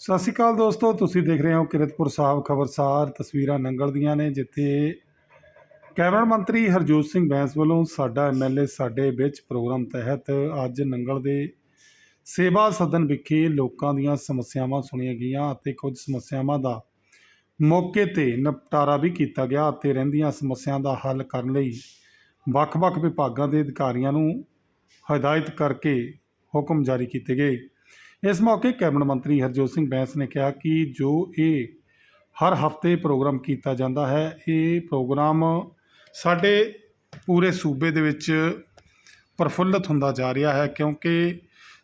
ਸਤਿ ਸ਼੍ਰੀ ਅਕਾਲ ਦੋਸਤੋ, ਤੁਸੀਂ ਦੇਖ ਰਹੇ ਹੋ ਕਿਰਤਪੁਰ ਸਾਹਿਬ ਖਬਰਸਾਰ। ਤਸਵੀਰਾਂ ਨੰਗਲ ਦੀਆਂ ਨੇ, ਜਿੱਥੇ ਕੈਬਨਿਟ ਮੰਤਰੀ ਹਰਜੋਤ ਸਿੰਘ ਬੈਂਸ ਵੱਲੋਂ ਸਾਡਾ ਐਮਐਲਏ ਸਾਡੇ ਵਿੱਚ ਪ੍ਰੋਗਰਾਮ ਤਹਿਤ ਅੱਜ ਨੰਗਲ ਦੇ ਸੇਵਾ ਸਦਨ ਵਿਖੇ ਲੋਕਾਂ ਦੀਆਂ ਸਮੱਸਿਆਵਾਂ ਸੁਣੀਆਂ ਗਈਆਂ ਅਤੇ ਕੁਝ ਸਮੱਸਿਆਵਾਂ ਦਾ ਮੌਕੇ ਤੇ ਨਿਪਟਾਰਾ ਵੀ ਕੀਤਾ ਗਿਆ ਅਤੇ ਰਹਿੰਦੀਆਂ ਸਮੱਸਿਆਵਾਂ ਦਾ ਹੱਲ ਕਰਨ ਲਈ ਵੱਖ-ਵੱਖ ਵਿਭਾਗਾਂ ਦੇ ਅਧਿਕਾਰੀਆਂ ਨੂੰ ਹਦਾਇਤ ਕਰਕੇ ਹੁਕਮ ਜਾਰੀ ਕੀਤੇ ਗਏ। ਇਸ ਮੌਕੇ ਕੈਬਨਿਟ ਮੰਤਰੀ ਹਰਜੋਤ ਸਿੰਘ ਬੈਂਸ ਨੇ ਕਿਹਾ ਕਿ ਜੋ ਇਹ ਹਰ ਹਫ਼ਤੇ ਪ੍ਰੋਗਰਾਮ ਕੀਤਾ ਜਾਂਦਾ ਹੈ, ਇਹ ਪ੍ਰੋਗਰਾਮ ਸਾਡੇ ਪੂਰੇ ਸੂਬੇ ਦੇ ਵਿੱਚ ਪ੍ਰਫੁੱਲਤ ਹੁੰਦਾ ਜਾ ਰਿਹਾ ਹੈ ਕਿਉਂਕਿ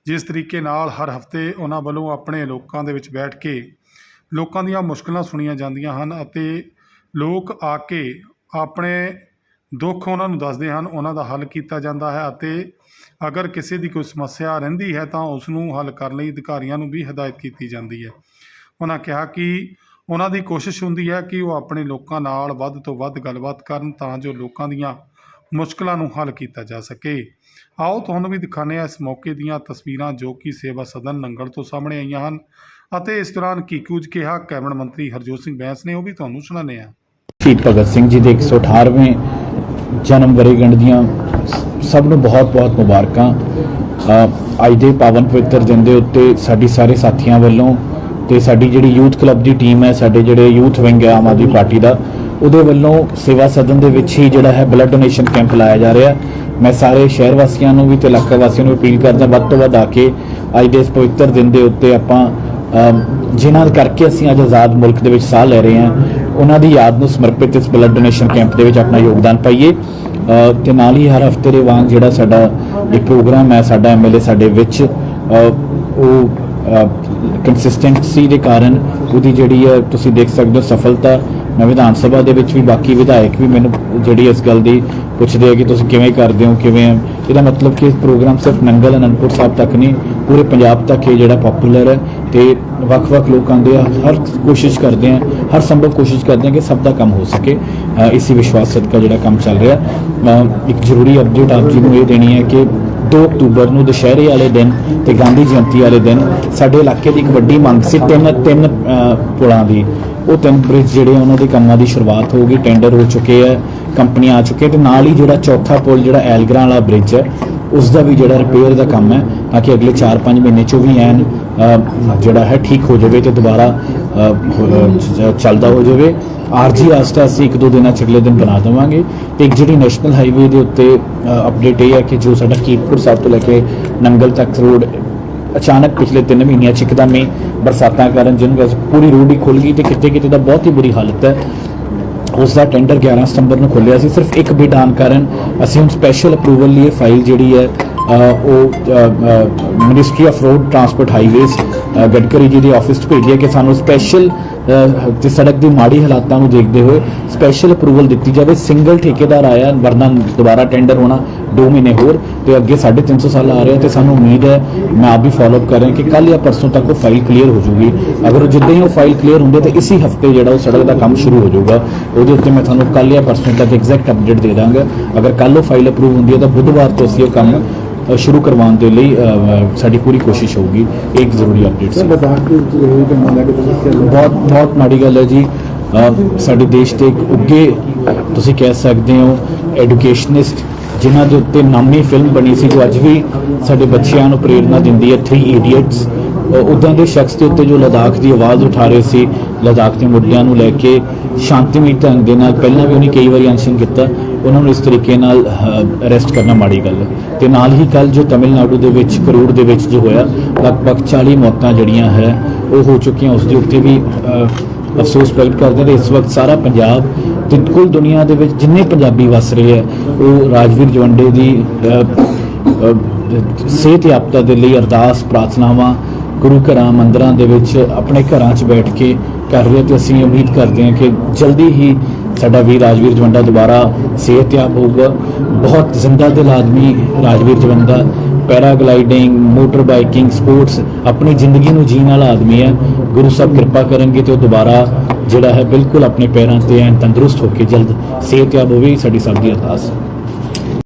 ਜਿਸ ਤਰੀਕੇ ਨਾਲ ਹਰ ਹਫ਼ਤੇ ਉਹਨਾਂ ਵੱਲੋਂ ਆਪਣੇ ਲੋਕਾਂ ਦੇ ਵਿੱਚ ਬੈਠ ਕੇ ਲੋਕਾਂ ਦੀਆਂ ਮੁਸ਼ਕਲਾਂ ਸੁਣੀਆਂ ਜਾਂਦੀਆਂ ਹਨ ਅਤੇ ਲੋਕ ਆ ਕੇ ਆਪਣੇ ਦੁੱਖ ਉਹਨਾਂ ਨੂੰ ਦੱਸਦੇ ਹਨ, ਉਹਨਾਂ ਦਾ ਹੱਲ ਕੀਤਾ ਜਾਂਦਾ ਹੈ ਅਤੇ ਅਗਰ ਕਿਸੇ ਦੀ ਕੋਈ ਸਮੱਸਿਆ ਰਹਿੰਦੀ ਹੈ ਤਾਂ ਉਸ ਨੂੰ ਹੱਲ ਕਰਨ ਲਈ ਅਧਿਕਾਰੀਆਂ ਨੂੰ ਵੀ ਹਦਾਇਤ ਕੀਤੀ ਜਾਂਦੀ ਹੈ। ਉਹਨਾਂ ਕਿਹਾ ਕਿ ਉਹਨਾਂ ਦੀ ਕੋਸ਼ਿਸ਼ ਹੁੰਦੀ ਹੈ ਕਿ ਉਹ ਆਪਣੇ ਲੋਕਾਂ ਨਾਲ ਵੱਧ ਤੋਂ ਵੱਧ ਗੱਲਬਾਤ ਕਰਨ ਤਾਂ ਜੋ ਲੋਕਾਂ ਦੀਆਂ ਮੁਸ਼ਕਲਾਂ ਨੂੰ ਹੱਲ ਕੀਤਾ ਜਾ ਸਕੇ। ਆਓ ਤੁਹਾਨੂੰ ਵੀ ਦਿਖਾਉਂਦੇ ਹਾਂ ਇਸ ਮੌਕੇ ਦੀਆਂ ਤਸਵੀਰਾਂ ਜੋ ਕਿ ਸੇਵਾ ਸਦਨ ਨੰਗਲ ਤੋਂ ਸਾਹਮਣੇ ਆਈਆਂ ਹਨ ਅਤੇ ਇਸ ਦੌਰਾਨ ਕੀ ਕੁਝ ਕਿਹਾ ਕੈਬਨਿਟ ਮੰਤਰੀ ਹਰਜੋਤ ਸਿੰਘ ਬੈਂਸ ਨੇ ਉਹ ਵੀ ਤੁਹਾਨੂੰ ਸੁਣਾਉਂਦੇ ਹਾਂ। ਸ਼ਹੀਦ ਭਗਤ ਸਿੰਘ ਜੀ ਦੇ 118ਵੇਂ ਜਨਮ ਵਰ੍ਹੇਗੰਢ ਦੀਆਂ ਸਭ ਨੂੰ ਬਹੁਤ-ਬਹੁਤ ਮੁਬਾਰਕਾਂ। ਅੱਜ ਦੇ ਪਾਵਨ ਪਵਿੱਤਰ ਦਿਨ ਦੇ ਉੱਤੇ ਸਾਡੀ ਸਾਰੇ ਸਾਥੀਆਂ ਵੱਲੋਂ ਤੇ ਸਾਡੀ ਜਿਹੜੀ ਯੂਥ ਕਲੱਬ ਦੀ ਟੀਮ ਹੈ, ਸਾਡੇ ਜਿਹੜੇ ਯੂਥ ਵਿੰਗ ਹੈ, ਆਮ ਆਦਮੀ ਪਾਰਟੀ ਦਾ, ਉਹਦੇ ਵੱਲੋਂ ਸੇਵਾ ਸਦਨ ਦੇ ਵਿੱਚ ਹੀ ਜਿਹੜਾ ਹੈ ਬਲੱਡ ਡੋਨੇਸ਼ਨ ਕੈਂਪ ਲਾਇਆ ਜਾ ਰਿਹਾ। ਮੈਂ ਸਾਰੇ ਸ਼ਹਿਰ ਵਾਸੀਆਂ ਨੂੰ ਵੀ ਤੇ ਇਲਾਕਾ ਵਾਸੀਆਂ ਨੂੰ ਅਪੀਲ ਕਰਦਾ, ਵੱਧ ਤੋਂ ਵੱਧ ਆ ਕੇ ਅੱਜ ਦੇ ਇਸ ਪਵਿੱਤਰ ਦਿਨ ਦੇ ਉੱਤੇ ਆਪਾਂ ਅਮ ਜਿਨ੍ਹਾਂ ਕਰਕੇ ਅਸੀਂ ਅੱਜ ਆਜ਼ਾਦ ਮੁਲਕ ਦੇ ਵਿੱਚ ਸਾਹ ਲੈ ਰਹੇ ਹਾਂ ਉਹਨਾਂ ਦੀ ਯਾਦ ਨੂੰ ਸਮਰਪਿਤ ਇਸ ਬਲੱਡ ਡੋਨੇਸ਼ਨ ਕੈਂਪ ਦੇ ਵਿੱਚ ਆਪਣਾ ਯੋਗਦਾਨ ਪਾਈਏ। ਅ, ਤੇ ਨਾਲ ਹੀ ਹਰ ਹਫ਼ਤੇ ਦੇ ਵਾਂਗ ਜਿਹੜਾ ਸਾਡਾ ਇਹ ਪ੍ਰੋਗਰਾਮ ਹੈ ਸਾਡਾ ਐਮਐਲਏ ਸਾਡੇ ਵਿੱਚ ਉਹ ਕੰਸਿਸਟੈਂਸੀ ਦੇ ਕਾਰਨ ਉਹਦੀ ਜਿਹੜੀ ਹੈ ਤੁਸੀਂ ਦੇਖ ਸਕਦੇ ਹੋ ਸਫਲਤਾ। ਮੈਂ ਵਿਧਾਨ ਸਭਾ ਦੇ ਵਿੱਚ ਵੀ ਬਾਕੀ ਵਿਧਾਇਕ ਵੀ ਮੈਨੂੰ ਜਿਹੜੀ ਇਸ ਗੱਲ ਦੀ ਪੁੱਛਦੇ ਆ ਕਿ ਤੁਸੀਂ ਕਿਵੇਂ ਕਰਦੇ ਹੋ ਕਿਵੇਂ ਇਹਦਾ ਮਤਲਬ ਕਿ ਪ੍ਰੋਗਰਾਮ ਸਿਰਫ ਨੰਗਲ ਅਨੰਦਪੁਰ ਸਾਹਿਬ ਤੱਕ ਨਹੀਂ ਪੂਰੇ ਪੰਜਾਬ ਤੱਕ ਇਹ ਜਿਹੜਾ ਪਪੂਲਰ ਹੈ ਤੇ ਵੱਖ-ਵੱਖ ਲੋਕ ਆਉਂਦੇ ਆ ਹਰ ਕੋਸ਼ਿਸ਼ ਕਰਦੇ ਆ ਹਰ ਸੰਭਵ ਕੋਸ਼ਿਸ਼ ਕਰਦੇ ਆ ਕਿ ਸਭ ਦਾ ਕੰਮ ਹੋ ਸਕੇ। ਅ, ਇਸੇ ਵਿਸ਼ਵਾਸ ਸਦਕਾ ਜਿਹੜਾ ਕੰਮ ਚੱਲ ਰਿਹਾ। ਇੱਕ ਜ਼ਰੂਰੀ ਅਪਡੇਟ ਆਪ ਜੀ ਨੂੰ ਇਹ ਦੇਣੀ ਹੈ ਕਿ 2 ਅਕਤੂਬਰ ਨੂੰ ਦੁਸ਼ਹਿਰੇ ਵਾਲੇ ਦਿਨ ਤੇ ਗਾਂਧੀ ਜਯੰਤੀ ਵਾਲੇ ਦਿਨ ਸਾਡੇ ਇਲਾਕੇ ਦੀ ਇੱਕ ਵੱਡੀ ਮੰਗ ਸੀ ਤਿੰਨ ਤਿੰਨ ਪੁਲਾਂ ਦੀ। ਉਹ ਤਿੰਨ ਬ੍ਰਿਜ ਜਿਹੜੇ ਆ, ਉਹਨਾਂ ਦੇ ਕੰਮਾਂ ਦੀ ਸ਼ੁਰੂਆਤ ਹੋ ਗਈ ਟੈਂਡਰ ਹੋ ਚੁੱਕੇ ਆ ਕੰਪਨੀਆਂ ਆ ਚੁੱਕੀਆਂ ਤੇ ਨਾਲ ਹੀ ਜਿਹੜਾ ਚੌਥਾ ਪੁਲ ਜਿਹੜਾ ਐਲਗਰਾਂ ਵਾਲਾ ਬ੍ਰਿਜ ਹੈ ਉਸ ਦਾ ਵੀ ਜਿਹੜਾ ਰਿਪੇਅਰ ਦਾ ਕੰਮ ਹੈ ਤਾਂ ਕਿ ਅਗਲੇ 4-5 ਮਹੀਨੇ ਚੋਂ ਵੀ ਐਨ ਜਿਹੜਾ ਹੈ ਠੀਕ ਹੋ ਜਾਵੇ ਤੇ ਦੁਬਾਰਾ ਚੱਲਦਾ ਹੋ ਜਾਵੇ। ਆਰਜੀ ਆਸਟਾ ਅਸੀਂ ਇੱਕ ਦੋ ਦਿਨਾਂ ਚ ਅਗਲੇ ਦਿਨ ਬਣਾ ਦੇਵਾਂਗੇ। ਤੇ ਇੱਕ ਜਿਹੜੀ ਨੈਸ਼ਨਲ ਹਾਈਵੇ ਦੇ ਉੱਤੇ ਅਪਡੇਟ ਇਹ ਹੈ ਕਿ ਜੋ ਸਾਡਾ ਕੀਰਤਪੁਰ ਸਾਹਿਬ ਤੋਂ ਲੈ ਕੇ ਨੰਗਲ ਤੱਕ ਰੋਡ, ਅਚਾਨਕ ਪਿਛਲੇ 3 ਮਹੀਨਿਆਂ ਚ ਇੱਕਦਮ ਹੀ ਬਰਸਾਤਾਂ ਕਾਰਨ ਜਿਹਨੂੰ ਕਹਿੰਦੇ ਪੂਰੀ ਰੋਡ ਹੀ ਖੁੱਲ ਗਈ ਤੇ ਕਿਤੇ ਕਿਤੇ ਦਾ ਬਹੁਤ ਹੀ ਬੁਰੀ ਹਾਲਤ ਹੈ। ਉਸ ਦਾ ਟੈਂਡਰ 11 ਸਤੰਬਰ ਨੂੰ ਖੋਲ੍ਹਿਆ ਸੀ। ਸਿਰਫ ਇੱਕ ਬਿਡ ਆਉਣ ਕਾਰਨ ਅਸੀਂ ਹੁਣ ਸਪੈਸ਼ਲ ਅਪਰੂਵਲ ਲਈ ਫਾਈਲ ਜਿਹੜੀ ਹੈ ਉਹ ministry of road transport highways Gadkari ji ਦੇ ਆਫਿਸ 'ਚ ਭੇਜੀ ਕਿ ਸਾਨੂੰ ਸਪੈਸ਼ਲ ਤੇ ਸੜਕ ਦੀ ਮਾੜੀ ਹਾਲਾਤਾਂ ਨੂੰ ਦੇਖਦੇ ਹੋਏ ਸਪੈਸ਼ਲ ਅਪਰੂਵਲ ਦਿੱਤੀ ਜਾਵੇ। ਸਿੰਗਲ ਠੇਕੇਦਾਰ ਆਇਆ, ਵਰਨਾ ਦੁਬਾਰਾ ਟੈਂਡਰ ਹੋਣਾ 2 ਮਹੀਨੇ ਹੋਰ ਤੇ ਅੱਗੇ 350 ਸਾਲ ਆ ਰਿਹਾ ਤੇ ਸਾਨੂੰ ਉਮੀਦ ਹੈ, ਮੈਂ ਆਪ ਵੀ ਫਾਲੋ ਅਪ ਕਰ ਰਿਹਾ ਕਿ ਕੱਲ ਜਾਂ ਪਰਸੋਂ ਤੱਕ ਉਹ ਫਾਈਲ ਕਲੀਅਰ ਹੋ ਜਾਊਗੀ ਅਗਰ ਉਹ ਜਿੱਦਾਂ ਹੀ ਉਹ ਫਾਈਲ ਕਲੀਅਰ ਹੁੰਦੇ ਤਾਂ ਇਸੇ ਹਫ਼ਤੇ ਜਿਹੜਾ ਉਹ ਸੜਕ ਦਾ ਕੰਮ ਸ਼ੁਰੂ ਹੋ ਜਾਊਗਾ। ਉਹਦੇ ਉੱਤੇ ਮੈਂ ਤੁਹਾਨੂੰ ਕੱਲ ਜਾਂ ਪਰਸੋਂ ਤੱਕ ਐਗਜ਼ੈਕਟ ਅਪਡੇਟ ਦੇ ਦਾਂਗਾ। ਅਗਰ ਕੱਲ ਉਹ ਫਾਈਲ ਅਪਰੂਵ ਹੁੰਦੀ ਹੈ ਤਾਂ ਬੁੱਧਵਾਰ ਤੋਂ ਅਸੀਂ ਉਹ ਕੰਮ ਸ਼ੁਰੂ ਕਰਵਾਉਣ ਦੇ ਲਈ ਸਾਡੀ ਪੂਰੀ ਕੋਸ਼ਿਸ਼ ਹੋਊਗੀ। ਇੱਕ ਜ਼ਰੂਰੀ ਅਪਡੇਟ ਸੀ। ਬਹੁਤ ਬਹੁਤ ਮਾੜੀ ਗੱਲ ਹੈ ਜੀ। ਸਾਡੇ ਦੇਸ਼ ਦੇ ਇੱਕ ਉੱਗੇ ਤੁਸੀਂ ਕਹਿ ਸਕਦੇ ਹੋ ਐਜੂਕੇਸ਼ਨਿਸਟ ਜਿਨ੍ਹਾਂ ਦੇ ਉੱਤੇ ਨਾਮੀ ਫਿਲਮ ਬਣੀ ਸੀ ਜੋ ਅੱਜ ਵੀ ਸਾਡੇ ਬੱਚਿਆਂ ਨੂੰ ਪ੍ਰੇਰਣਾ ਦਿੰਦੀ ਹੈ 3 ਇਡੀਅਟਸ ਉਦਾਂ ਦੇ ਸ਼ਖਸ ਦੇ ਉੱਤੇ ਜੋ ਲਦਾਖ ਦੀ ਆਵਾਜ਼ ਉਠਾ ਰਹੇ ਸੀ, ਲਦਾਖ ਦੇ ਮੁੱਦਿਆਂ ਨੂੰ ਲੈ ਕੇ ਸ਼ਾਂਤੀਮਈ ਢੰਗ ਦੇ ਨਾਲ ਪਹਿਲਾਂ ਵੀ ਉਹਨੇ ਕਈ ਵਾਰੀ ਅਨਸ਼ਨ ਕੀਤਾ, ਉਹਨਾਂ ਨੂੰ ਇਸ ਤਰੀਕੇ ਨਾਲ ਅਰੈਸਟ ਕਰਨਾ ਮਾੜੀ ਗੱਲ ਹੈ। ਤੇ ਨਾਲ ਹੀ ਕੱਲ ਜੋ ਤਾਮਿਲਨਾਡੂ ਦੇ ਵਿੱਚ, ਕਰੋੜ ਦੇ ਵਿੱਚ ਜੋ ਹੋਇਆ, ਲਗਭਗ 40 ਮੌਤਾਂ ਜਿਹੜੀਆਂ ਹੈ, ਉਹ ਹੋ ਚੁੱਕੀਆਂ, ਉਸ ਦੇ ਉੱਤੇ ਵੀ ਅਫਸੋਸ ਪ੍ਰਗਟ ਕਰਦੇ ਨੇ ਇਸ ਵਕਤ ਸਾਰਾ ਪੰਜਾਬ ਤੇ ਕੁੱਲ ਦੁਨੀਆ ਦੇ ਵਿੱਚ ਜਿੰਨੇ ਪੰਜਾਬੀ ਵਸ ਰਹੇ ਹੈ, ਉਹ ਰਾਜਵੀਰ ਜਵੰਡੇ ਦੀ ਸਿਹਤ ਯਾਪਤਾ ਦੇ ਲਈ ਅਰਦਾਸ, ਪ੍ਰਾਰਥਨਾਵਾਂ ਗੁਰੂ ਘਰਾਂ, ਮੰਦਰਾਂ ਦੇ ਵਿੱਚ ਆਪਣੇ ਘਰਾਂ 'ਚ ਬੈਠ ਕੇ ਕਰ ਰਹੇ ਤੇ ਅਸੀਂ ਉਮੀਦ ਕਰਦੇ ਹਾਂ ਕਿ ਜਲਦੀ ਹੀ ਸਾਡਾ ਵੀਰ ਰਾਜਵੀਰ ਜਵੰਡਾ ਦੁਬਾਰਾ ਸਿਹਤਯਾਬ ਹੋਊਗਾ। ਬਹੁਤ ਜ਼ਿੰਦਾ ਦਿਲ ਆਦਮੀ Rajveer Jawanda paragliding, motor biking, sports, ਆਪਣੀ ਜ਼ਿੰਦਗੀ ਨੂੰ ਜੀਣ ਵਾਲਾ ਆਦਮੀ ਹੈ। ਗੁਰੂ ਸਾਹਿਬ ਕਿਰਪਾ ਕਰਨਗੇ ਤੇ ਉਹ ਦੁਬਾਰਾ ਜਿਹੜਾ ਹੈ ਬਿਲਕੁਲ ਆਪਣੇ ਪੈਰਾਂ ਤੇ ਐਨ ਤੰਦਰੁਸਤ ਹੋ ਕੇ ਜਲਦ ਸਿਹਤਯਾਬ ਹੋਵੇ ਸਾਡੀ ਸਭ ਦੀ ਅਰਦਾਸ ਹੈ।